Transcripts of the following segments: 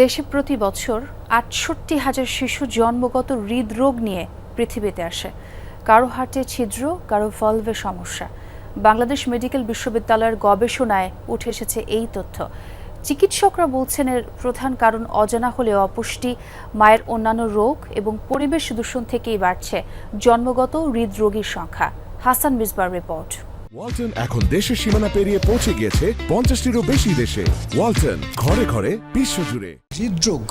দেশে প্রতি বছর আটষট্টি হাজার শিশু জন্মগত হৃদরোগ নিয়ে পৃথিবীতে আসে। কারও হার্টে ছিদ্র, কারও ভলভে সমস্যা। বাংলাদেশ মেডিকেল বিশ্ববিদ্যালয়ের গবেষণায় উঠে এসেছে এই তথ্য। চিকিৎসকরা বলছেন এর প্রধান কারণ অজানা হলেও অপুষ্টি, মায়ের অন্যান্য রোগ এবং পরিবেশ দূষণ থেকেই বাড়ছে জন্মগত হৃদরোগীর সংখ্যা। হাসান মিসবার রিপোর্ট। ওয়ালটন এখন দেশের সীমানা পেরিয়ে পৌঁছে গিয়েছে পঞ্চাশটিরও বেশি দেশে। ওয়ালটন, ঘরে ঘরে, বিশ্বজুড়ে। হৃদরোগ।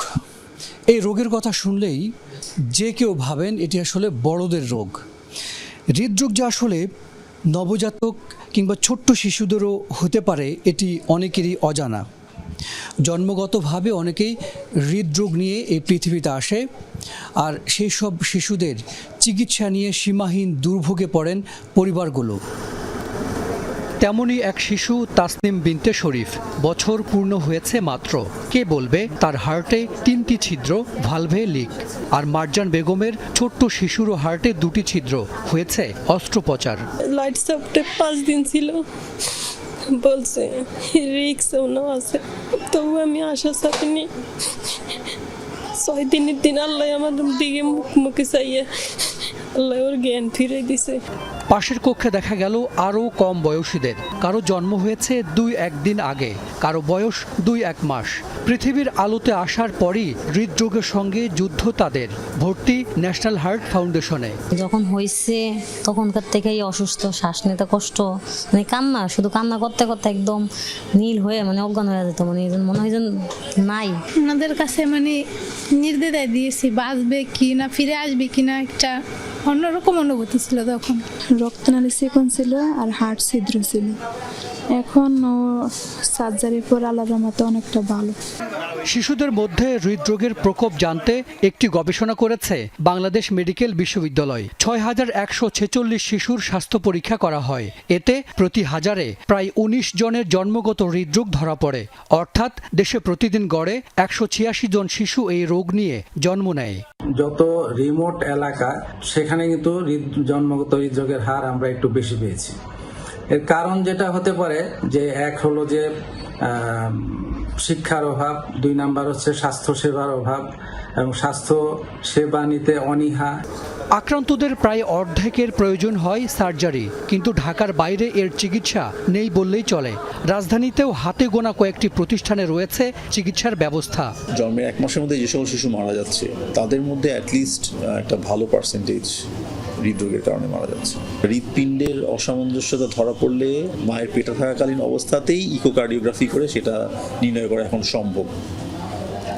এই রোগের কথা শুনলেই যে কেউ ভাবেন এটি আসলে বড়দের রোগ। হৃদরোগ যা আসলে নবজাতক কিংবা ছোট্ট শিশুদেরও হতে পারে, এটি অনেকেরই অজানা। জন্মগতভাবে অনেকেই হৃদরোগ নিয়ে এই পৃথিবীতে আসে, আর সেই সব শিশুদের চিকিৎসা নিয়ে সীমাহীন দুর্ভোগে পড়েন পরিবারগুলো। তেমনই এক শিশু তাসনিম বিনতে শরীফ। বছর পূর্ণ হয়েছে মাত্র। কে বলবে? তার হার্টে তিনটি ছিদ্র ভালভে লিক আর মার্জান বেগমের ছোট্ট শিশুরও হার্টে দুটি ছিদ্র। হয়েছে অস্ত্রোপচার। লাইট সাপটে পাঁচ দিন ছিল। বলছে রিক্সও না আছে। তবু আমি আশা চাপিনি ছয় দিনের দিন আল্লাহ আমার দিকে মুখ মুখে চাইয়ে আল্লাহ ওর জ্ঞান ফিরে দিছে। পাশের কক্ষে দেখা গেল আরও কম বয়সীদের। কারও জন্ম হয়েছে দুই একদিন আগে কারও বয়স দুই এক মাস। পৃথিবীর আলোতে আসার পরই হৃদরোগের সঙ্গে যুদ্ধ তাদের। ভর্তি ন্যাশনাল হার্ট ফাউন্ডেশনে। যখন হয়েছে তখনকার থেকেই অসুস্থ শ্বাস নিতে কষ্ট মানে কান্না শুধু কান্না করতে করতে একদম নীল হয়ে মানে অজ্ঞান হয়ে যেত মানে মনে হয় যেন নাই। ওনাদের কাছে মানে নির্দ্বিধায় দিয়েছি বাঁচবে কি না ফিরে আসবে কি না একটা অন্যরকম অনুভূতি ছিল তখন। রক্তনালী চিকন ছিল আর হার্ট ছিদ্র ছিল। এখন ও সার্জারির পর আল্লাহর রহমতে অনেকটা ভালো। শিশুদের মধ্যে হৃদরোগের প্রকোপ জানতে একটি গবেষণা করেছে বাংলাদেশ মেডিকেল বিশ্ববিদ্যালয়। ছয় হাজার একশো ছেচল্লিশ শিশুর স্বাস্থ্য পরীক্ষা করা হয়। এতে প্রতি হাজারে প্রায় উনিশ জনের জন্মগত হৃদরোগ ধরা পড়ে। অর্থাৎ দেশে প্রতিদিন গড়ে একশো ছিয়াশি জন শিশু এই রোগ নিয়ে জন্ম নেয়। যত রিমোট এলাকা, সেখানে কিন্তু জন্মগত হৃদরোগের হার আমরা একটু বেশি পেয়েছি। এর কারণ যেটা হতে পারে যে এক হলো যে শিক্ষার অভাব, দুই নাম্বার হচ্ছে স্বাস্থ্য সেবার অভাব এবং স্বাস্থ্য সেবা নিতে অনীহা। আক্রান্তদের প্রায় অর্ধেকের প্রয়োজন হয় সার্জারি, কিন্তু ঢাকার বাইরে এর চিকিৎসা নেই বললেই চলে। রাজধানীতেও হাতে গোনা কয়েকটি প্রতিষ্ঠানে রয়েছে চিকিৎসার ব্যবস্থা। জন্মের এক মাসের মধ্যে যে শিশু মারা যাচ্ছে, তাদের মধ্যে অ্যাটলিস্ট একটা ভালো পার্সেন্টেজ হৃদরোগের কারণে মারা যাচ্ছে। হৃদপিণ্ডের অসামঞ্জস্যতা ধরা পড়লে মায়ের পেটে থাকাকালীন অবস্থাতেই ইকোকার্ডিওগ্রাফি করে সেটা নির্ণয় করা এখন সম্ভব।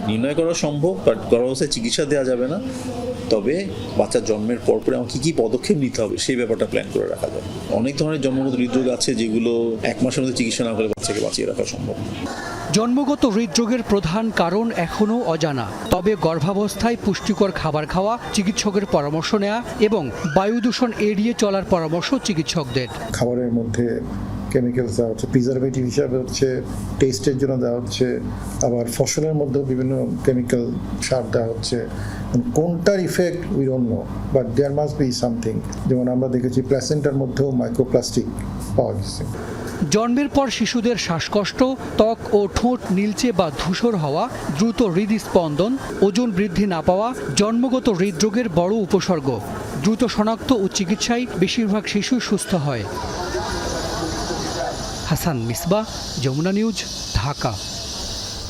নির্ণয় করা সম্ভব বাট করা অবস্থায় চিকিৎসা দেওয়া যাবে না। তবে বাচ্চার জন্মের পরপরে আমার কী কী পদক্ষেপ নিতে হবে সেই ব্যাপারটা প্ল্যান করে রাখা যায়। অনেক ধরনের জন্মগত হৃদরোগ আছে যেগুলো এক মাসের মধ্যে চিকিৎসা না করে বাচ্চাকে বাঁচিয়ে রাখা সম্ভব। জন্মগত হৃদরোগের প্রধান কারণ এখনও অজানা। তবে গর্ভাবস্থায় পুষ্টিকর খাবার খাওয়া চিকিৎসকের পরামর্শ নেওয়া এবং বায়ু দূষণ এড়িয়ে চলার পরামর্শ চিকিৎসকদের। খাবারের মধ্যে কেমিক্যালস দেওয়া হচ্ছে প্রিজারভেটিভ হিসাবে হচ্ছে টেস্টের জন্য দেওয়া হচ্ছে, আবার ফসলের মধ্যেও বিভিন্ন কেমিক্যাল সার দেওয়া হচ্ছে। কোনটার effect we don't know but there must be something যেমন আমরা দেখেছি প্ল্যাসেন্টার মধ্যেও মাইক্রোপ্লাস্টিক পাওয়া গেছে। জন্মের পর শিশুদের শ্বাসকষ্ট, ত্বক ও ঠোঁট নীলচে বা ধূসর হওয়া, দ্রুত হৃদস্পন্দন, ওজন বৃদ্ধি না পাওয়া, জন্মগত হৃদরোগের বড় উপসর্গ। দ্রুত শনাক্ত ও চিকিৎসায় বেশিরভাগ শিশু সুস্থ হয়। হাসান মিসবা যমুনা নিউজ ঢাকা।